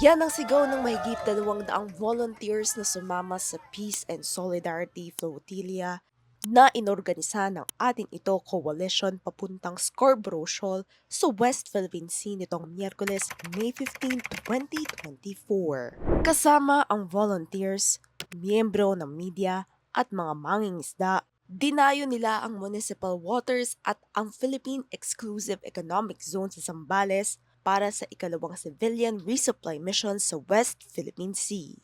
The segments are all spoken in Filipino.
Yan ang sigaw ng mahigit dalawang daang volunteers na sumama sa Peace and Solidarity Flotilla na inorganisa ng ating ito coalition papuntang Scarborough Shoal sa West Philippine Sea nitong Miyerkules, May 15, 2024. Kasama ang volunteers, miyembro ng media at mga mangingisda, dinayo nila ang municipal waters at ang Philippine Exclusive Economic Zone sa Zambales para sa ikalawang civilian resupply mission sa West Philippine Sea.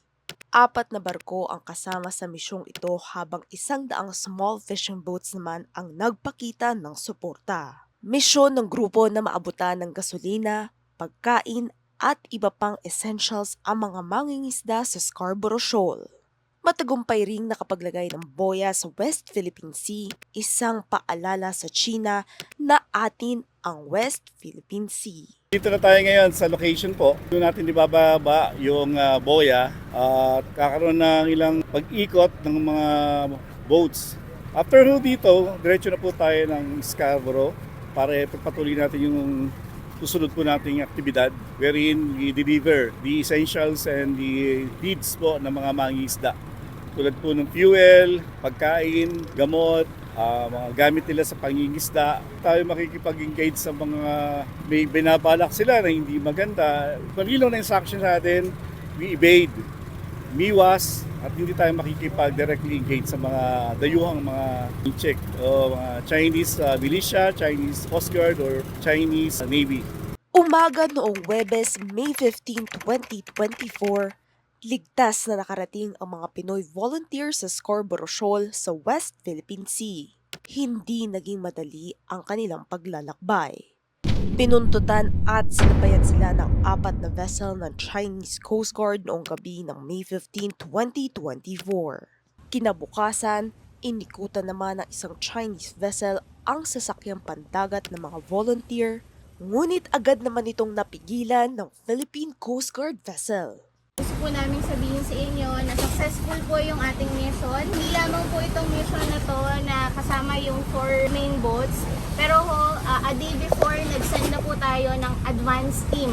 Apat na barko ang kasama sa misyong ito habang isang daang small fishing boats naman ang nagpakita ng suporta. Misyon ng grupo na maabutan ng gasolina, pagkain at iba pang essentials ang mga mangingisda sa Scarborough Shoal. Matagumpay ring nakapaglagay ng boya sa West Philippine Sea, isang paalala sa China na atin ang West Philippine Sea. Dito na tayo ngayon sa location po. Doon natin ibababa yung ah, boya at kakaroon ng ilang pag-ikot ng mga boats. After ho dito, diretso na po tayo ng Scarborough para ipagpatuloy natin yung susunod po nating aktibidad wherein we deliver the essentials and the needs po ng mga mangingisda. Tulad po ng fuel, pagkain, gamot, ah, mga gamit nila sa pangingisda. Tayo makikipag-engage sa mga may binabalak sila na hindi maganda. Pagilong na instruction sa atin, we evade, miwas, at hindi tayo makikipag-directly engage sa mga dayuhang mga check o mga Chinese ah, militia, Chinese Coast Guard, or Chinese ah, Navy. Umaga noong Webes, May 15, 2024, ligtas na nakarating ang mga Pinoy volunteers sa Scarborough Shoal sa West Philippine Sea. Hindi naging madali ang kanilang paglalakbay. Pinuntutan at sinabayan sila ng apat na vessel ng Chinese Coast Guard noong gabi ng May 15, 2024. Kinabukasan, inikutan naman ng isang Chinese vessel ang sasakyang pandagat ng mga volunteer, ngunit agad naman itong napigilan ng Philippine Coast Guard vessel. Gusto po namin sabihin sa inyo na successful po yung ating mission. Hindi lamang po itong mission na to na kasama yung four main boats. Pero ho, ah, a day before, nag-send na po tayo ng advance team.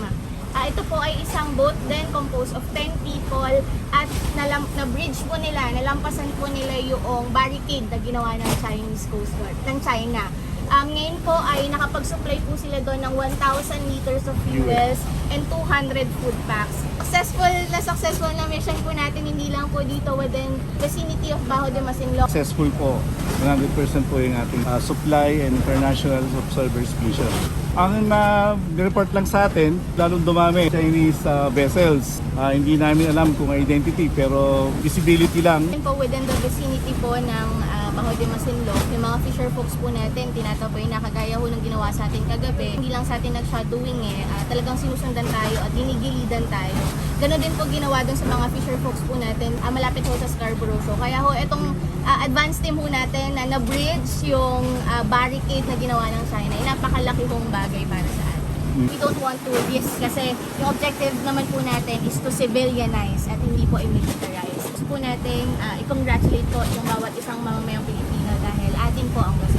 Ah, ito po ay isang boat din composed of 10 people at nalam, na-bridge po nila, nalampasan po nila yung barricade na ginawa ng Chinese Coast Guard, ng China. Um, ngayon po ay nakapag-supply po sila doon ng 1,000 liters of fuels and 200 food packs. Successful na successful na mission po natin hindi lang po dito within vicinity of Bajo de Masinloc. Successful po, 100% po yung ating ah, supply and international observers mission. Ang na-report lang sa atin, lalong dumami Chinese ah, vessels. Ah, hindi namin alam kung identity pero visibility lang. Po within the vicinity po ng ah, Bajo de Masinloc, yung mga fisher folks po natin, tinatapoy na kagaya ho ng ginawa sa atin kagabi. Hindi lang sa atin nag-shadowing eh, ah, talagang sinusundan tayo at dinigilidan tayo. Ganon din po ginawa dun sa mga fisher folks po natin, ah, malapit ho sa Scarborough. So kaya ho, itong ah, advance team ho natin na na-bridge yung ah, barricade na ginawa ng China, ay napakalaki hong bagay para sa atin. We don't want to risk kasi yung objective naman po natin is to civilianize at hindi po i-militarize. Po natin ah, i-congratulate po yung bawat isang mamamayang Pilipino dahil atin po ang West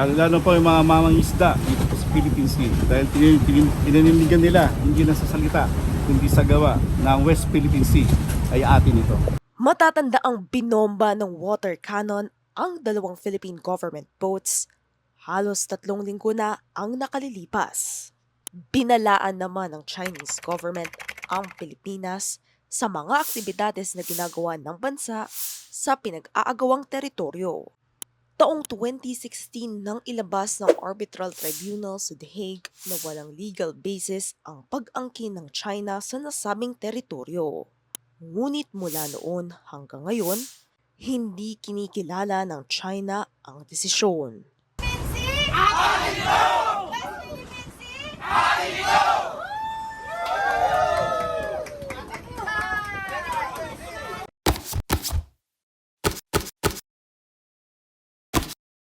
Lalo-lalo po yung mga mamang isda dito po sa Philippine Sea. Dahil tin- tin- pinanindigan nila, hindi na sa salita, kundi sa gawa ang West Philippine Sea ay atin ito. Matatanda ang binomba ng water cannon ang dalawang Philippine government boats. Halos tatlong linggo na ang nakalilipas. Binalaan naman ng Chinese government ang Pilipinas sa mga aktibidades na ginagawa ng bansa sa pinag-aagawang teritoryo. Taong 2016 nang ilabas ng Arbitral Tribunal sa The Hague na walang legal basis ang pag-angkin ng China sa nasabing teritoryo. Ngunit mula noon hanggang ngayon, hindi kinikilala ng China ang desisyon.